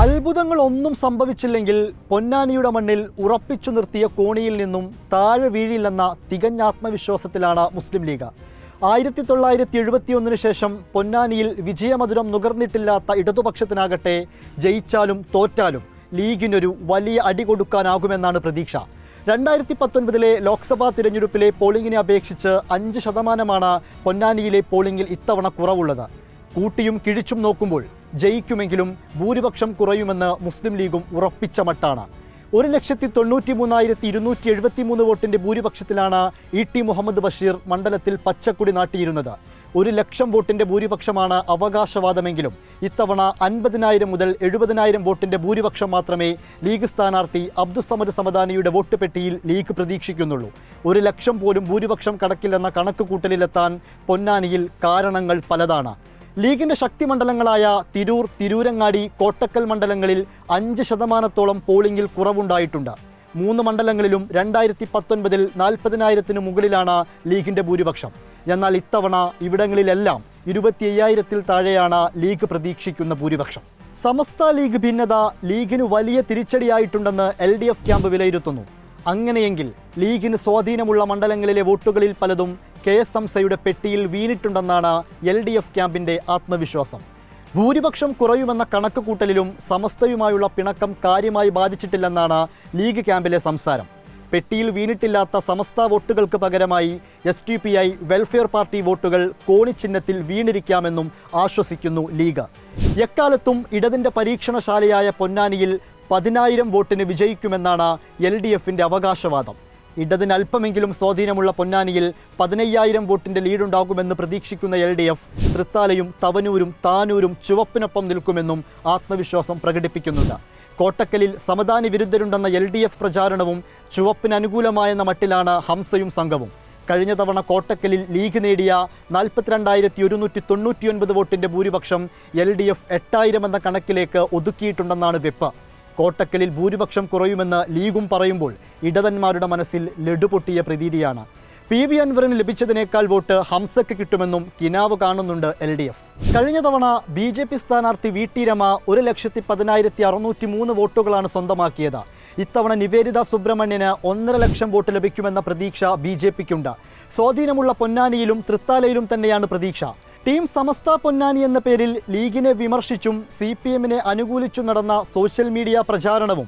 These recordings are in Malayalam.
അത്ഭുതങ്ങളൊന്നും സംഭവിച്ചില്ലെങ്കിൽ പൊന്നാനിയുടെ മണ്ണിൽ ഉറപ്പിച്ചു നിർത്തിയ കോണിയിൽ നിന്നും താഴെ വീഴില്ലെന്ന തികഞ്ഞ ആത്മവിശ്വാസത്തിലാണ് മുസ്ലിം ലീഗ്. ആയിരത്തി തൊള്ളായിരത്തി എഴുപത്തിയൊന്നിന് ശേഷം പൊന്നാനിയിൽ വിജയമധുരം നുകർന്നിട്ടില്ലാത്ത ഇടതുപക്ഷത്തിനാകട്ടെ ജയിച്ചാലും തോറ്റാലും ലീഗിനൊരു വലിയ അടി കൊടുക്കാനാകുമെന്നാണ് പ്രതീക്ഷ. രണ്ടായിരത്തി പത്തൊൻപതിലെ ലോക്സഭാ തിരഞ്ഞെടുപ്പിലെ പോളിംഗിനെ അപേക്ഷിച്ച് അഞ്ച് ശതമാനമാണ് പൊന്നാനിയിലെ പോളിംഗിൽ ഇത്തവണ കുറവുള്ളത്. കൂട്ടിയും കിഴിച്ചും നോക്കുമ്പോൾ ജയിക്കുമെങ്കിലും ഭൂരിപക്ഷം കുറയുമെന്ന് മുസ്ലിം ലീഗും ഉറപ്പിച്ച മട്ടാണ്. ഒരു ലക്ഷത്തി തൊണ്ണൂറ്റി മൂന്നായിരത്തി ഇരുന്നൂറ്റി എഴുപത്തി മൂന്ന് വോട്ടിന്റെ ഭൂരിപക്ഷത്തിലാണ് ഇ ടി മുഹമ്മദ് ബഷീർ മണ്ഡലത്തിൽ പച്ചക്കുടി നാട്ടിയിരുന്നത്. ഒരു ലക്ഷം വോട്ടിന്റെ ഭൂരിപക്ഷമാണ് അവകാശവാദമെങ്കിലും ഇത്തവണ അൻപതിനായിരം മുതൽ എഴുപതിനായിരം വോട്ടിന്റെ ഭൂരിപക്ഷം മാത്രമേ ലീഗ് സ്ഥാനാർത്ഥി അബ്ദുസമദ് സമദാനിയുടെ വോട്ട് പെട്ടിയിൽ ലീഗ് പ്രതീക്ഷിക്കുന്നുള്ളൂ. ഒരു ലക്ഷം പോലും ഭൂരിപക്ഷം കടക്കില്ലെന്ന കണക്ക് കൂട്ടലിലെത്താൻ പൊന്നാനിയിൽ കാരണങ്ങൾ പലതാണ്. ലീഗിന്റെ ശക്തി മണ്ഡലങ്ങളായ തിരൂർ തിരൂരങ്ങാടി കോട്ടക്കൽ മണ്ഡലങ്ങളിൽ അഞ്ച് ശതമാനത്തോളം പോളിംഗിൽ കുറവുണ്ടായിട്ടുണ്ട്. മൂന്ന് മണ്ഡലങ്ങളിലും രണ്ടായിരത്തി പത്തൊൻപതിൽ നാൽപ്പതിനായിരത്തിന് മുകളിലാണ് ലീഗിന്റെ ഭൂരിപക്ഷം. എന്നാൽ ഇത്തവണ ഇവിടങ്ങളിലെല്ലാം ഇരുപത്തി അയ്യായിരത്തിൽ താഴെയാണ് ലീഗ് പ്രതീക്ഷിക്കുന്ന ഭൂരിപക്ഷം. സമസ്ത ലീഗ് ഭിന്നത ലീഗിന് വലിയ തിരിച്ചടിയായിട്ടുണ്ടെന്ന് എൽ ഡി എഫ് ക്യാമ്പ് വിലയിരുത്തുന്നു. അങ്ങനെയെങ്കിൽ ലീഗിന് സ്വാധീനമുള്ള മണ്ഡലങ്ങളിലെ വോട്ടുകളിൽ പലതും കെ എസ് സംസയുടെ പെട്ടിയിൽ വീണിട്ടുണ്ടെന്നാണ് എൽ ഡി എഫ് ക്യാമ്പിന്റെ ആത്മവിശ്വാസം. ഭൂരിപക്ഷം കുറയുമെന്ന കണക്ക് കൂട്ടലിലും സമസ്തയുമായുള്ള പിണക്കം കാര്യമായി ബാധിച്ചിട്ടില്ലെന്നാണ് ലീഗ് ക്യാമ്പിലെ സംസാരം. പെട്ടിയിൽ വീണിട്ടില്ലാത്ത സമസ്ത വോട്ടുകൾക്ക് പകരമായി S T P I welfare party വോട്ടുകൾ കോണിച്ചിഹ്നത്തിൽ വീണിരിക്കാമെന്നും ആശ്വസിക്കുന്നു ലീഗ്. എക്കാലത്തും ഇടതിന്റെ പരീക്ഷണശാലയായ പൊന്നാനിയിൽ പതിനായിരം വോട്ടിന് വിജയിക്കുമെന്നാണ് എൽ ഡി എഫിന്റെ അവകാശവാദം. ഇടതിന് അല്പമെങ്കിലും സ്വാധീനമുള്ള പൊന്നാനിയിൽ പതിനയ്യായിരം വോട്ടിന്റെ ലീഡുണ്ടാകുമെന്ന് പ്രതീക്ഷിക്കുന്ന എൽ ഡി എഫ് തൃത്താലയും തവനൂരും താനൂരും ചുവപ്പിനൊപ്പം നിൽക്കുമെന്നും ആത്മവിശ്വാസം പ്രകടിപ്പിക്കുന്നുണ്ട്. കോട്ടക്കലിൽ സമദാനി വിരുദ്ധരുണ്ടെന്ന എൽ ഡി എഫ് പ്രചാരണവും ചുവപ്പിന് അനുകൂലമായെന്ന മട്ടിലാണ് ഹംസയും സംഘവും. കഴിഞ്ഞ തവണ കോട്ടക്കലിൽ ലീഗ് നേടിയ നാൽപ്പത്തിരണ്ടായിരത്തി ഒരുന്നൂറ്റി തൊണ്ണൂറ്റിയൊൻപത് വോട്ടിന്റെ ഭൂരിപക്ഷം എൽ ഡി എഫ് എട്ടായിരം എന്ന കണക്കിലേക്ക് ഒതുക്കിയിട്ടുണ്ടെന്നാണ് വെപ്പ് കോട്ടക്കലിൽ ഭൂരിപക്ഷം കുറയുമെന്ന് ലീഗും പറയുമ്പോൾ ഇടതന്മാരുടെ മനസ്സിൽ ലഡുപൊട്ടിയ പ്രതീതിയാണ്. പി വി അൻവറിന് ലഭിച്ചതിനേക്കാൾ വോട്ട് ഹംസയ്ക്ക് കിട്ടുമെന്നും കിനാവ് കാണുന്നുണ്ട് എൽ ഡി എഫ്. കഴിഞ്ഞ തവണ ബി ജെ പി സ്ഥാനാർത്ഥി വി ടി രമ ഒരു ലക്ഷത്തി പതിനായിരത്തി അറുന്നൂറ്റി മൂന്ന് വോട്ടുകളാണ് സ്വന്തമാക്കിയത്. ഇത്തവണ നിവേദിത സുബ്രഹ്മണ്യന് ഒന്നര ലക്ഷം വോട്ട് ലഭിക്കുമെന്ന പ്രതീക്ഷ ബി ജെ പിക്കുണ്ട്. സ്വാധീനമുള്ള പൊന്നാനിയിലും തൃത്താലയിലും തന്നെയാണ് പ്രതീക്ഷ. ടീം സമസ്ത പൊന്നാനി എന്ന പേരിൽ ലീഗിനെ വിമർശിച്ചും സി പി എമ്മിനെ അനുകൂലിച്ചും നടന്ന സോഷ്യൽ മീഡിയ പ്രചാരണവും.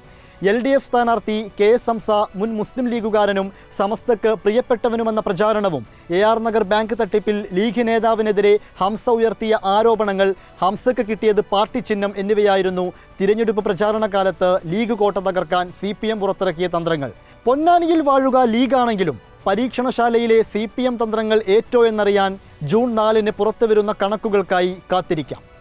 എൽ ഡി എഫ് സ്ഥാനാർത്ഥി കെ എസ് മുൻ മുസ്ലിം ലീഗുകാരനും സമസ്തക്ക് പ്രിയപ്പെട്ടവനുമെന്ന പ്രചാരണവും എ ആർ നഗർ ബാങ്ക് തട്ടിപ്പിൽ ലീഗ് നേതാവിനെതിരെ ഹംസ ഉയർത്തിയ ആരോപണങ്ങൾ ഹംസക്ക് കിട്ടിയത് പാർട്ടി ചിഹ്നം എന്നിവയായിരുന്നു തിരഞ്ഞെടുപ്പ് പ്രചാരണ കാലത്ത് ലീഗ് കോട്ട തകർക്കാൻ സി പി എം പുറത്തിറക്കിയ തന്ത്രങ്ങൾ. പൊന്നാനിയിൽ വാഴുക ലീഗാണെങ്കിലും പരീക്ഷണശാലയിലെ സി പി എം തന്ത്രങ്ങൾ ഏറ്റോ എന്നറിയാൻ ജൂൺ നാലിന് പുറത്തുവരുന്ന കണക്കുകൾക്കായി കാത്തിരിക്കാം.